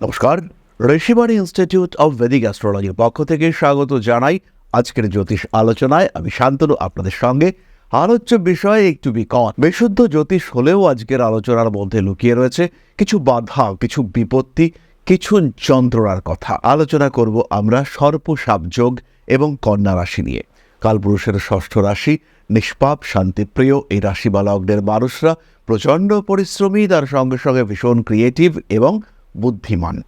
নমস্কার Rishibani institute of Vedic অ্যাস্ট্রোলজির পক্ষ থেকে স্বাগত জানাই আজকের জ্যোতিষ আলোচনায়। আমি শান্তনু, আপনাদের সঙ্গে। আলোচ্য বিষয়ে একটু বিকট। বিশুদ্ধ জ্যোতিষ হলেও আজকের আলোচনার মধ্যে লুকিয়ে রয়েছে কিছু বাধা, কিছু বিপত্তি, কিছু যন্ত্রণার কথা। আলোচনা করব আমরা সর্পসাপ যোগ এবং কন্যা রাশি নিয়ে। কালপুরুষের ষষ্ঠ রাশি, নিষ্পাপ, শান্তিপ্রিয়, এই রাশি বা লগ্নের মানুষরা প্রচণ্ড পরিশ্রমী, তার সঙ্গে সঙ্গে ভীষণ ক্রিয়েটিভ এবং বুদ্ধিমান।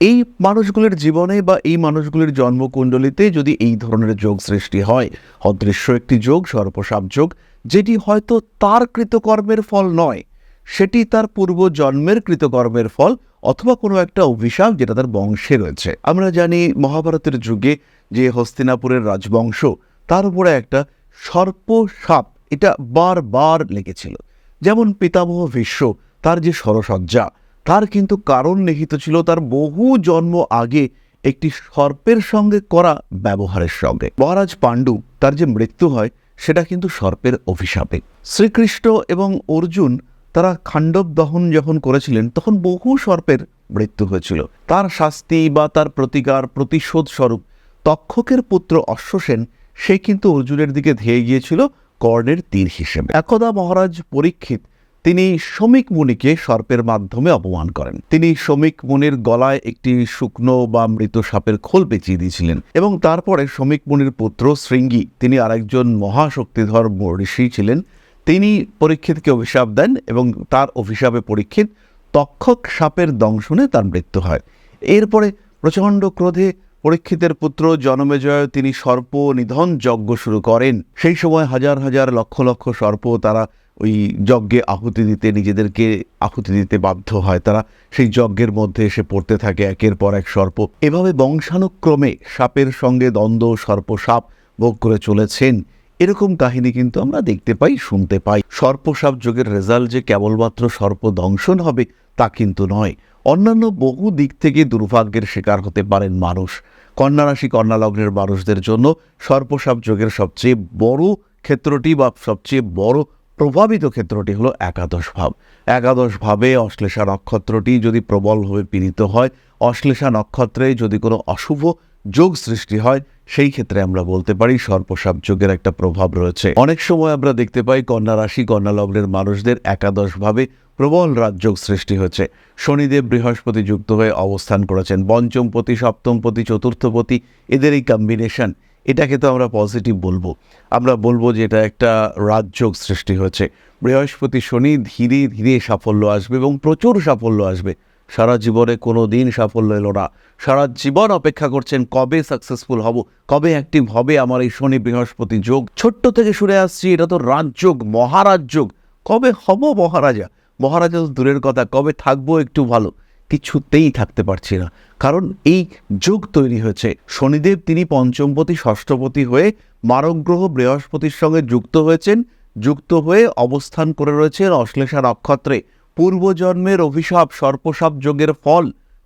এই মানুষগুলির জীবনে বা এই মানুষগুলির জন্মকুণ্ডলিতে যদি এই ধরনের যোগ সৃষ্টি হয়, অদৃশ্য একটি যোগ সর্পসাপ যোগ, যেটি হয়তো তার কৃতকর্মের ফল নয়, সেটি তার পূর্ব জন্মের কৃতকর্মের ফল অথবা কোনো একটা অভিশাপ যেটা তার বংশে রয়েছে। আমরা জানি মহাভারতের যুগে যে হস্তিনাপুরের রাজবংশ, তার উপরে একটা সর্পসাপ, এটা বারবার লেগেছিল। যেমন পিতামহ ভীষ্ম, তার যে সরসজ্জা তার কিন্তু কারণ নিহিত ছিল তার বহু জন্ম আগে একটি সর্পের সঙ্গে করা ব্যবহারের সঙ্গে। মহারাজ পাণ্ডু, তার যে মৃত্যু হয়, সেটা কিন্তু সর্পের অভিশাপে। শ্রীকৃষ্ণ এবং অর্জুন তারা খাণ্ডব দহন যখন করেছিলেন, তখন বহু সর্পের মৃত্যু হয়েছিল। তার শাস্তি বা তার প্রতিকার প্রতিশোধ স্বরূপ তক্ষকের পুত্র অশ্বসেন, সে কিন্তু অর্জুনের দিকে ধেয়ে গিয়েছিল কর্ণের তীর হিসেবে। একদা মহারাজ পরীক্ষিত তিনি শ্রমিক মুনিকে সর্পের মাধ্যমে অপমান করেন। তিনি শ্রমিক মুনির গলায় একটি শুকনো বা মৃত সাপের খোল পেঁচিয়ে দিয়েছিলেন এবং তারপরে শ্রমিক মুনির পুত্র শৃঙ্গী, তিনি আরেকজন মহাশক্তিধর ঋষি ছিলেন, তিনি পরীক্ষিতকে অভিশাপ দেন এবং তার অভিশাপে পরীক্ষিত তক্ষক সাপের দংশনে তার মৃত্যু হয়। এরপরে প্রচণ্ড ক্রোধে পরীক্ষিতের পুত্র জনমেজয় তিনি সর্প নিধন যজ্ঞ শুরু করেন। সেই সময় হাজার হাজার লক্ষ লক্ষ সর্প তারা ওই যজ্ঞে আহুতি দিতে, নিজেদেরকে আহুতি দিতে বাধ্য হয়। তারা সেই যজ্ঞের মধ্যে এসে পড়তে থাকে, একের পর এক সর্প। এভাবে বংশানুক্রমে সাপের সঙ্গে দ্বন্দ্ব সর্প সাপ ভোগ করে চলেছেন। এরকম কাহিনী কিন্তু আমরা দেখতে পাই, শুনতে পাই। সর্পসাপ যোগের রেজাল্ট যে কেবলমাত্র সর্প দংশন হবে, তা কিন্তু নয়। অন্যান্য বহু দিক থেকে দুর্ভাগ্যের শিকার হতে পারেন মানুষ। কন্যা রাশি কন্যা লগ্নের মানুষদের জন্য সর্পসাপ যোগের সবচেয়ে বড় ক্ষেত্রটি বা সবচেয়ে বড় প্রভাবিত ক্ষেত্রটি হলো একাদশ ভাব। একাদশ ভাবে অশ্লেষা নক্ষত্রটি যদি প্রবলভাবে পীড়িত হয়, অশ্লেষা নক্ষত্রে যদি কোনো অশুভ যোগ সৃষ্টি হয়, সেই ক্ষেত্রে আমরা বলতে পারি সর্পসাপ যোগের একটা প্রভাব রয়েছে। অনেক সময় আমরা দেখতে পাই কন্যা রাশি, কন্যা লগ্নের মানুষদের একাদশভাবে প্রবল রাজযোগ সৃষ্টি হয়েছে। শনিদেব বৃহস্পতি যুক্ত হয়ে অবস্থান করেছেন। পঞ্চমপতি, সপ্তমপতি, চতুর্থপতি, এদের এই কম্বিনেশন এটাকে তো আমরা পজিটিভ বলব। আমরা বলব যে এটা একটা রাজযোগ সৃষ্টি হয়েছে। বৃহস্পতি শনি ধীরে ধীরে সাফল্য আসবে এবং প্রচুর সাফল্য আসবে। সারা জীবনে কোনো দিন সাফল্য এলো না। সারা জীবন অপেক্ষা করছেন, কবে সাকসেসফুল হব? কবে অ্যাক্টিভ হবে আমার এই শনি বৃহস্পতি যোগ? ছোট্ট থেকে শুনে আসছি, এটা তো রাজযোগ মহারাজ যোগ কবে হব মহারাজা? মহারাজা তো দূরের কথা, কবে থাকব একটু ভালো। কিছুতেই থাকতে পারছি না। কারণ এই যোগ তৈরি হয়েছে। শনিদেব তিনি পঞ্চমপতি, ষষ্ঠপতি হয়ে মারক গ্রহ বৃহস্পতির সঙ্গে যুক্ত হয়েছেন। যুক্ত হয়ে অবস্থান করে রয়েছেন অশ্লেষা নক্ষত্রে। পূর্বজন্মের অভিশাপ সর্পসাপ যোগের ফল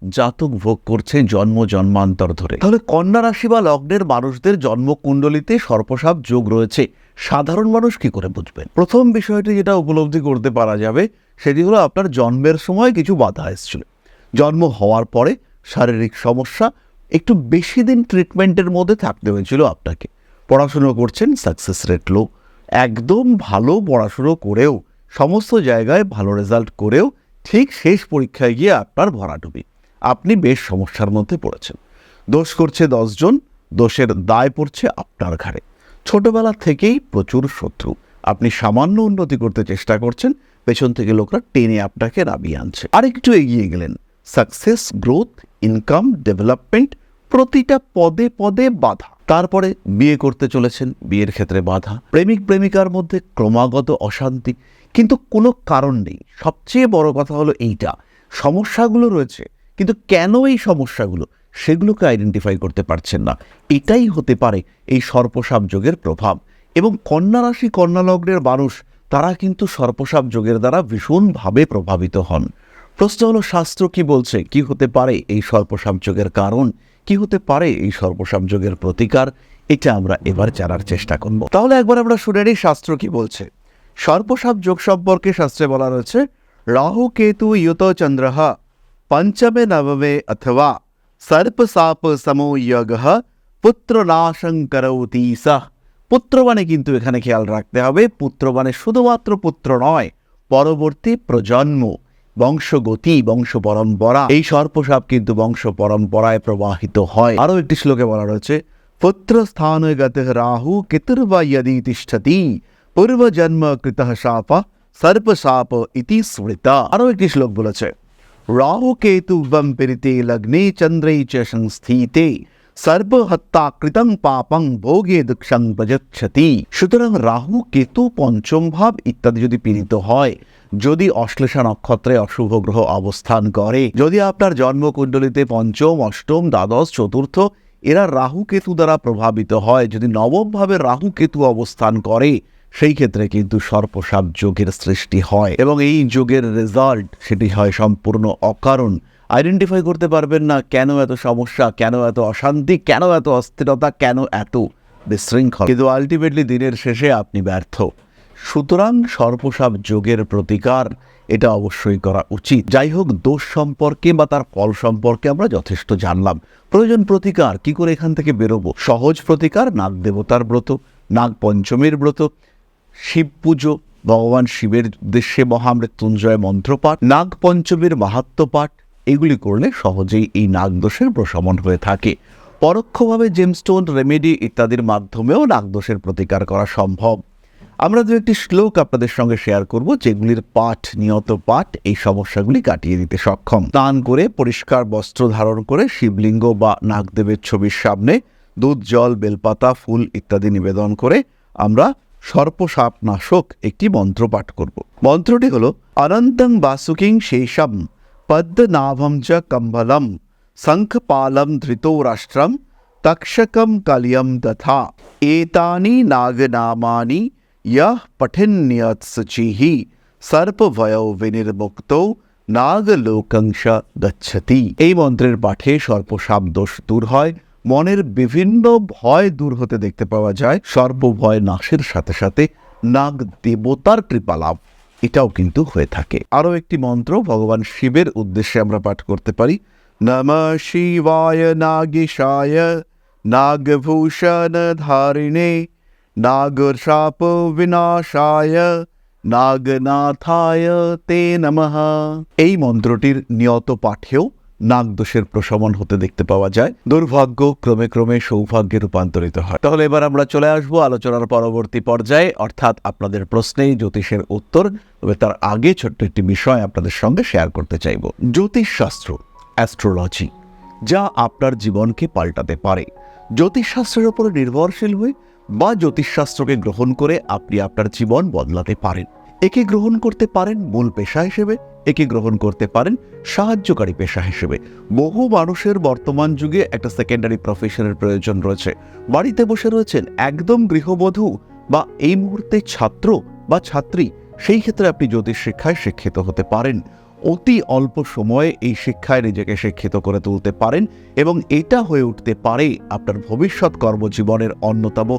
জাতক ভোগ করছে জন্ম জন্মান্তর ধরে। তাহলে কন্যা রাশি বা লগ্নের মানুষদের জন্মকুণ্ডলিতে সর্পসাপ যোগ রয়েছে। সাধারণ মানুষ কি করে বুঝবেন? প্রথম বিষয়টি যেটা উপলব্ধি করতে পারা যাবে, সেটি হলো আপনার জন্মের সময় কিছু বাধা এসেছিল। জন্ম হওয়ার পরে শারীরিক সমস্যা, একটু বেশি দিন ট্রিটমেন্টের মধ্যে থাকতে হয়েছিল আপনাকে। পড়াশুনো করছেন সাকসেস রেট লো একদম ভালো পড়াশুনো করেও, সমস্ত জায়গায় ভালো রেজাল্ট করেও ঠিক শেষ পরীক্ষায় গিয়ে আপনার ভরাডুবি। আপনি বেশ সমস্যার মধ্যে পড়েছেন। দোষ করছে দশজন দোষের দায় পড়ছে আপনার ঘাড়ে। ছোটবেলা থেকেই প্রচুর শত্রু। আপনি সামান্য উন্নতি করতে চেষ্টা করছেন, পেছন থেকে লোকরা টেনে আপনাকে নামিয়ে আনছে। আরেকটু এগিয়ে গেলেন। সাকসেস গ্রোথ ইনকাম ডেভেলপমেন্ট প্রতিটা পদে পদে বাধা। তারপরে বিয়ে করতে চলেছেন, বিয়ের ক্ষেত্রে বাধা। প্রেমিক, প্রেমিকার মধ্যে ক্রমাগত অশান্তি। কিন্তু কোনো কারণ নেই। সবচেয়ে বড় কথা হলো এইটা। সমস্যাগুলো রয়েছে। কিন্তু কেন এই সমস্যাগুলো? সেগুলোকে আইডেন্টিফাই করতে পারছেন না। এটাই হতে পারে এই সর্পসাপ যোগের প্রভাব। এবং কন্যা রাশি, কন্যা লগ্নের মানুষ, তারা কিন্তু সর্পসাপ যোগের দ্বারা ভীষণভাবে প্রভাবিত হন। প্রশ্ন হলো, শাস্ত্র কি বলছে? কি হতে পারে এই সর্পসামযোগের কারণ? কি হতে পারে এই সর্বসংযোগের প্রতিকার? এটা আমরা এবার জানার চেষ্টা করব। তাহলে একবার আমরা শুনে নিই শাস্ত্র কি বলছে। সর্পসামযোগ সম্পর্কে শাস্ত্রে বলা রয়েছে, রাহু কেতু ইয়ত চন্দ্রহ, পঞ্চমে নবমে অথবা সর্প সাপ সমো পুত্র নাশঙ্কর করৌতি পুত্রবাণে মানে কিন্তু এখানে খেয়াল রাখতে হবে পুত্রবাণে মানে শুধুমাত্র পুত্র নয়, পরবর্তী প্রজন্ম। বংশগতি বংশ পরম্পরা এই সর্পসাপ কিন্তু বংশ পরম্পরায় প্রবাহিত হয়। আরও একটি শ্লোকে বলা রয়েছে পুত্র স্থান রাহু কেতুর্বা यदि তিষ্ঠতি, পূর্বজন্ম কৃত শাপ, সর্পসাপ ইতি স্মৃতা। আরও একটি শ্লোক বলেছে, রাহু কেতু বম পেরিতে লগ্নে চন্দ্রই চ সংস্থিতে সর্বহত্যা কৃতং পাপং ভোগে দুঃখং প্রযচ্ছতি সুতরাং রাহু কেতু পঞ্চম ভাব ইত্যাদি যদি পীড়িত হয় যদি অশ্লেষা নক্ষত্রে অশুভ গ্রহ অবস্থান করে, যদি আপনার জন্মকুণ্ডলিতে পঞ্চম, অষ্টম, দ্বাদশ, চতুর্থ, এরা রাহু কেতু দ্বারা প্রভাবিত হয়। যদি নবমভাবে রাহু কেতু অবস্থান করে, সেই ক্ষেত্রে কিন্তু সর্পসাপ যোগের সৃষ্টি হয় এবং এই যোগের রেজাল্ট সেটি হয় সম্পূর্ণ অকারণ। আইডেন্টিফাই করতে পারবেন না, কেন এত সমস্যা, কেন এত অশান্তি, কেন এত অস্থিরতা, কেন এত বিশৃঙ্খল। কিন্তু আলটিমেটলি দিনের শেষে আপনি ব্যর্থ। সুতরাং সর্পসাপ যোগের প্রতিকার, এটা অবশ্যই করা উচিত। যাই হোক দোষ সম্পর্কে বা তার ফল সম্পর্কে আমরা যথেষ্ট জানলাম। প্রয়োজন প্রতিকার, কি করে এখান থেকে বেরোবো? সহজ প্রতিকার, নাগ দেবতার ব্রত, নাগ পঞ্চমীর ব্রত, শিব পুজো, ভগবান শিবের উদ্দেশ্যে মহামৃত্যুঞ্জয় মন্ত্রপাঠ, নাগ পঞ্চমীর মাহাত্ম পাঠ, এগুলি করলে সহজেই এই নাগদোষের প্রশমন হয়ে থাকে। পরোক্ষভাবে জেমস্টোন রেমেডি ইত্যাদির মাধ্যমেও নাগদোষের প্রতিকার করা সম্ভব। আমরা দু একটি শ্লোক আপনাদের সঙ্গে শেয়ার করব, যেগুলির পাঠ, নিয়ত পাঠ, এই সমস্যাগুলি কাটিয়ে দিতে সক্ষম। স্নান করে, পরিষ্কার বস্ত্র ধারণ করে, শিবলিঙ্গ বা নাগদেবের ছবির সামনে দুধ, জল, বেলপাতা, ফুল ইত্যাদি নিবেদন করে আমরা সর্পসাপ নাশক একটি মন্ত্র পাঠ করব। মন্ত্রটি হল, অনন্তং বাসুকিং শেষম পদ্মনাভম চ কম্বলম শঙ্খপালম ধৃতো রাষ্ট্রম তক্ষকম কালিয়ম তথা। এতানি নাগনামানি यः पठिन्यत्सचिः সর্পভয়ও বিনির্মুক্ত নাগলোকংশ গচ্ছতি এই মন্ত্রের পাঠে সর্পসাপ দোষ দূর হয় মনের বিভিন্ন ভয় দূর হতে দেখতে পাওয়া যায় সর্বভয় নাশের সাথে সাথে নাগ দেবতার কৃপা লাভ এটাও কিন্তু হয়ে থাকে আরও একটি মন্ত্র ভগবান শিবের উদ্দেশ্যে আমরা পাঠ করতে পারি নম শিবায় নাগেশায় নাগভূষণ ধারিণে নাগশাপ বিনাশায় নাগনাথায় তে নমঃ এই মন্ত্রটির নিয়ত পাঠেও নাগদোষের প্রশমন হতে দেখতে পাওয়া যায়। দুর্ভাগ্য ক্রমে ক্রমে সৌভাগ্যে রূপান্তরিত হয়। তাহলে এবার আমরা চলে আসব আলোচনার পরবর্তী পর্যায়ে। অর্থাৎ আপনাদের প্রশ্নেই জ্যোতিষের উত্তর, তবে তার আগে ছোট্ট একটি বিষয় আপনাদের সঙ্গে শেয়ার করতে চাইব। জ্যোতিষশাস্ত্র অ্যাস্ট্রোলজি যা আপনার জীবনকে পাল্টাতে পারে। জ্যোতিষশাস্ত্রের উপরে নির্ভরশীল হয়ে বা জ্যোতিষশাস্ত্রকে গ্রহণ করে আপনি আপনার জীবন বদলাতে পারেন। একে গ্রহণ করতে পারেন মূল পেশা হিসেবে, একে গ্রহণ করতে পারেন সাহায্যকারী পেশা হিসেবে। বহু মানুষের বর্তমান যুগে একটা সেকেন্ডারি প্রফেশনের প্রয়োজন রয়েছে। বাড়িতে বসে রয়েছেন একদম গৃহবধূ বা এই মুহূর্তে ছাত্র বা ছাত্রী, সেই ক্ষেত্রে আপনি জ্যোতিষ শিক্ষায় শিক্ষিত হতে পারেন। অতি অল্প সময়ে এই শিক্ষায় নিজেকে শিক্ষিত করে তুলতে পারেন এবং এটা হয়ে উঠতে পারে আপনার ভবিষ্যৎ কর্মজীবনের অন্যতম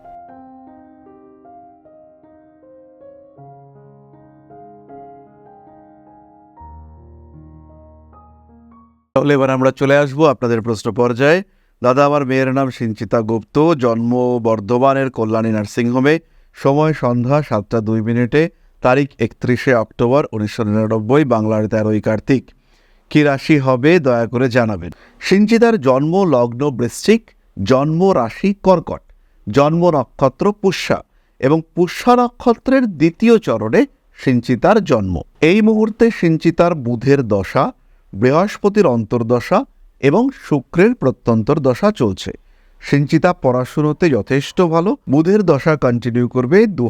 তাহলে এবার আমরা চলে আসব আপনাদের প্রশ্ন পর্যায়ে। দাদা, আমার মেয়ের নাম সিঞ্চিতা গুপ্ত, জন্ম বর্ধমানের কল্যাণী নার্সিংহোমে। সময় সন্ধ্যা সাতটা দুই মিনিটে, তারিখ একত্রিশে অক্টোবর উনিশশো নিরানব্বই, বাংলার তেরোই কার্তিক। কী রাশি হবে, দয়া করে জানাবেন। সিঞ্চিতার জন্ম লগ্ন বৃশ্চিক, জন্ম রাশি কর্কট, জন্ম নক্ষত্র পুষ্যা এবং পুষ্যা নক্ষত্রের দ্বিতীয় চরণে সিঞ্চিতার জন্ম। এই মুহূর্তে সিঞ্চিতার বুধের দশা বৃহস্পতির অন্তর্দশা এবং শুক্রের প্রত্যন্তর দশা চলছে। সিঞ্চিতা পড়াশুনোতে যথেষ্ট ভালো, বুধের দশা কন্টিনিউ করবে দু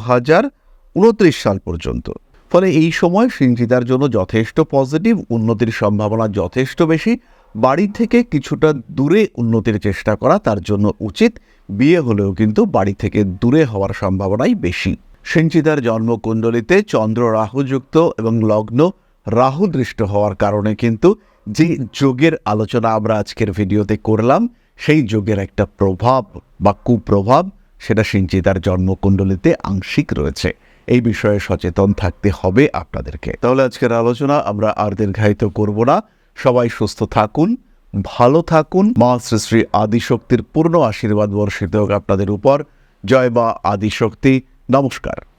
উনত্রিশ সাল পর্যন্ত। ফলে এই সময় সিঞ্চিতার জন্য যথেষ্ট পজিটিভ উন্নতির সম্ভাবনা যথেষ্ট বেশি। বাড়ি থেকে কিছুটা দূরে উন্নতির চেষ্টা করা তার জন্য উচিত, বিয়ে হলেও কিন্তু বাড়ি থেকে দূরে হওয়ার সম্ভাবনাই বেশি। সিঞ্চিতার জন্মকুণ্ডলিতে চন্দ্র রাহুযুক্ত এবং লগ্ন রাহু দৃষ্ট হওয়ার কারণে কিন্তু যে যোগের আলোচনা আমরা আজকের ভিডিওতে করলাম, সেই যোগের একটা প্রভাব বা কুপ্রভাব সেটা সিঞ্চিতার জন্মকুণ্ডলিতে আংশিক রয়েছে। এই বিষয়ে সচেতন থাকতে হবে আপনাদেরকে। তাহলে আজকের আলোচনা আমরা আর দীর্ঘায়িত করব না। সবাই সুস্থ থাকুন, ভালো থাকুন। মা শ্রী শ্রী আদিশক্তির পূর্ণ আশীর্বাদ বর্ষিত হোক আপনাদের উপর। জয় মা আদিশক্তি। নমস্কার।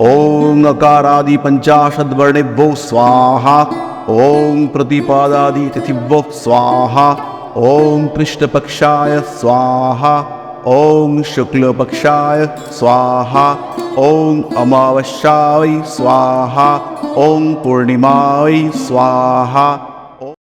ॐ अकारादि पञ्चाशद्वर्णेभ्यो स्वाहा। ॐ प्रतिपादादि तिथिभ्यो स्वाहा। ॐ कृष्णपक्षाय स्वाहा। ॐ शुक्लपक्षाय स्वाहा। ॐ अमावस्याय स्वाहा। ॐ पूर्णिमाय स्वाहा